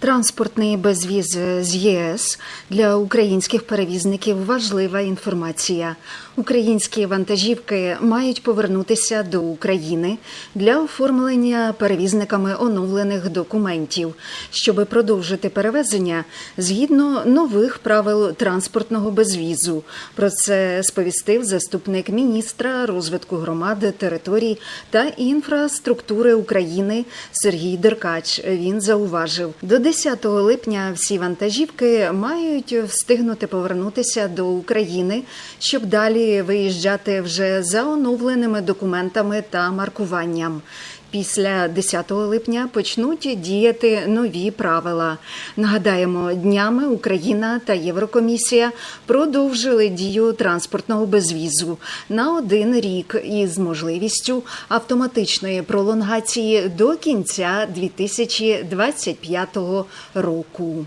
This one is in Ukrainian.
Транспортний безвіз з ЄС для українських перевізників важлива інформація. Українські вантажівки мають повернутися до України для оформлення перевізниками оновлених документів, щоб продовжити перевезення згідно нових правил транспортного безвізу. Про це сповістив заступник міністра розвитку громади, територій та інфраструктури України Сергій Деркач. Він зауважив, до 10 липня всі вантажівки мають встигнути повернутися до України, щоб далі виїжджати вже за оновленими документами та маркуванням. Після 10 липня почнуть діяти нові правила. Нагадаємо, днями Україна та Єврокомісія продовжили дію транспортного безвізу на один рік із можливістю автоматичної пролонгації до кінця 2025 року.